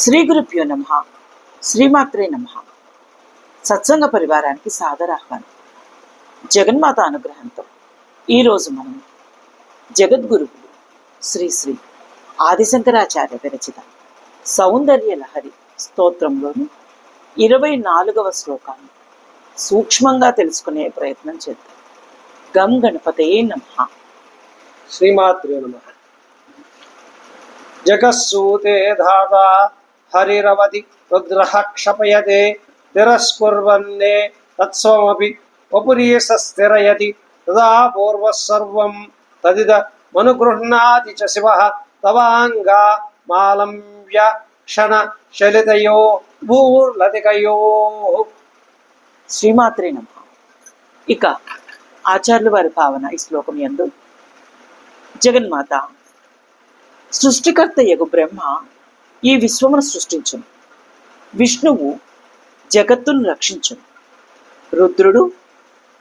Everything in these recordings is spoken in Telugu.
శ్రీ గురుభ్యో నమ. శ్రీమాత్రే నమ. సత్సంగ పరివారానికి సాదర ఆహ్వానం జగన్మాత అనుగ్రహంతో ఈరోజు మనం జగద్గురువులు శ్రీ శ్రీ ఆదిశంకరాచార్య విరచిత సౌందర్య లహరి స్తోత్రంలోని ఇరవై నాలుగవ శ్లోకాన్ని సూక్ష్మంగా తెలుసుకునే ప్రయత్నం చేద్దాం. గం గణపతే నమ. శ్రీమాత్రే నమ. జగస్సూతే ధాతా హరిరవతి రుద్రః క్షపయతే తిరస్కుర్వన్నే తత్స్వమపి వపురీసస్థిరయతి తదా పూర్వసర్వం తదిద మనుగృహ్ణాది చ శివ తవాంగా మాలంబ్య క్షణ శలితయో భూర్లతికయో శ్రీమాత్రే నమ. ఇక ఆచార్యుల వారి భావన ఈ శ్లోకం ఎందు జగన్మాత సృష్టికర్త యగు బ్రహ్మ ఈ విశ్వమును సృష్టించను. విష్ణువు జగత్తును రక్షించను. రుద్రుడు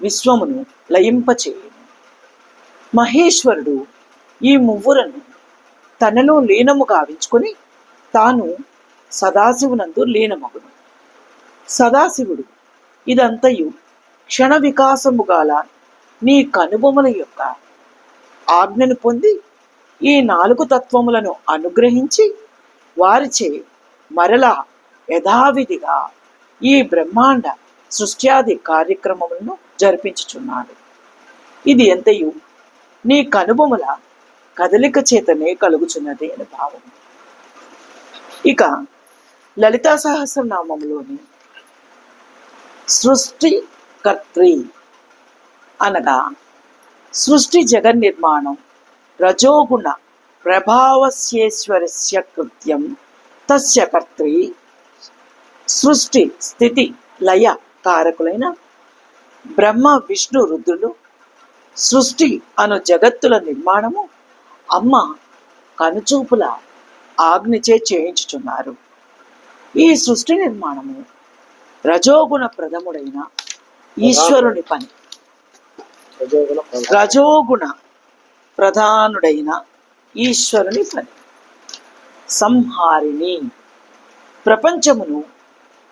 విశ్వమును లయింపచేయను. మహేశ్వరుడు ఈ మువ్వులను తనలో లీనము గావించుకొని తాను సదాశివునందు లీనమగును. సదాశివుడు ఇదంతయు క్షణ వికాసము గల నీ కనుబొమల యొక్క ఆజ్ఞను పొంది ఈ నాలుగు తత్వములను అనుగ్రహించి వారిచే మరలా యథావిధిగా ఈ బ్రహ్మాండ సృష్ట్యాది కార్యక్రమములను జరిపించుచున్నాడు. ఇది ఎంతయు? నీ కనుబొమల కదలిక చేతనే కలుగుచున్నది అని భావం. ఇక లలితా సహస్రనామంలోని సృష్టి కర్త్రి అనగా సృష్టి జగన్ నిర్మాణం రజోగుణ ప్రభావస్యేశ్వరస్య కృత్యం. తస్య కర్త్రి సృష్టి స్థితి లయ కారకులైన బ్రహ్మ విష్ణు రుద్రులు సృష్టి అను జగత్తుల నిర్మాణము అమ్మ కనుచూపుల ఆజ్ఞచే చేయించుచున్నారు. ఈ సృష్టి నిర్మాణము రజోగుణ ప్రథముడైన ఈశ్వరుని పని. రజోగుణ ప్రధానుడైన ఈశ్వరుని పని. సంహారిణి. ప్రపంచమును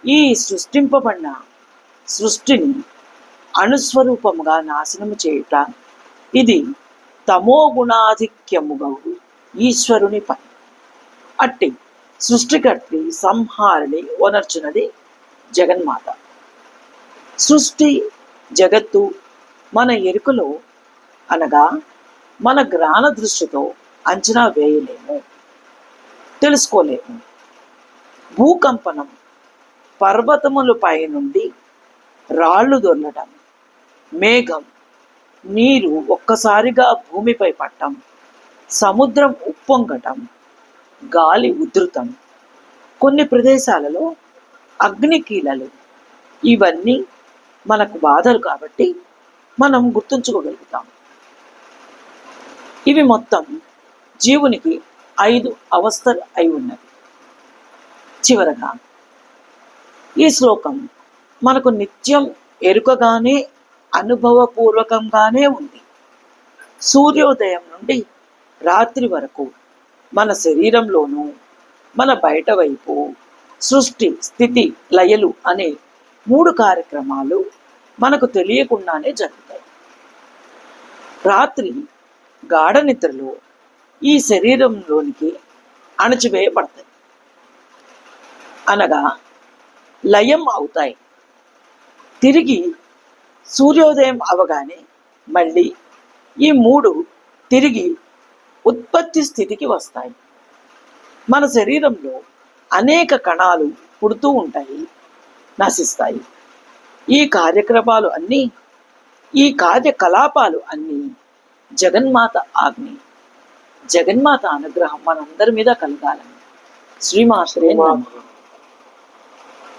ఈ సృష్టింపబడిన సృష్టిని అణుస్వరూపముగా నాశనము చేయుట ఇది తమో గుణాధిక్యముగా ఈశ్వరుని పని. అట్టి సృష్టికర్తి సంహారిణి ఓనర్చున్నది జగన్మాత. సృష్టి జగత్తు మన ఎరుకలో అనగా మన జ్ఞాన దృష్టితో అంచనా వేయలేము. తెలుసుకోలేము. భూకంపనం పర్వతములపై నుండి రాళ్ళు దొరలడం మేఘం నీరు ఒక్కసారిగా భూమిపై పట్టం సముద్రం ఉప్పొంగటం గాలి ఉధృతం. కొన్ని ప్రదేశాలలో అగ్నికీలలు. ఇవన్నీ మనకు బాధలు కాబట్టి మనం గుర్తుంచుకోగలుగుతాం. ఇవి మొత్తం జీవునికి ఐదు అవస్థలు అయి ఉన్నవి. చివరగా ఈ శ్లోకం మనకు నిత్యం ఎరుకగానే అనుభవపూర్వకంగానే ఉంది. సూర్యోదయం నుండి రాత్రి వరకు మన శరీరంలోనూ మన బయట వైపు సృష్టి స్థితి లయలు అనే మూడు కార్యక్రమాలు మనకు తెలియకుండానే జరుగుతాయి. రాత్రి గాఢ నిద్రలో ఈ శరీరంలోనికి అణచివేయబడతాయి. అనగా లయం అవుతాయి. తిరిగి సూర్యోదయం అవగానే మళ్ళీ ఈ మూడు తిరిగి ఉత్పత్తి స్థితికి వస్తాయి. మన శరీరంలో అనేక కణాలు పుడుతూ ఉంటాయి నశిస్తాయి. ఈ కార్యక్రమాలు అన్నీ ఈ కార్యకలాపాలు అన్నీ జగన్మాత ఆజ్ఞ. జగన్మాత అనుగ్రహం మనందరి మీద కలగాలని శ్రీమాత్రే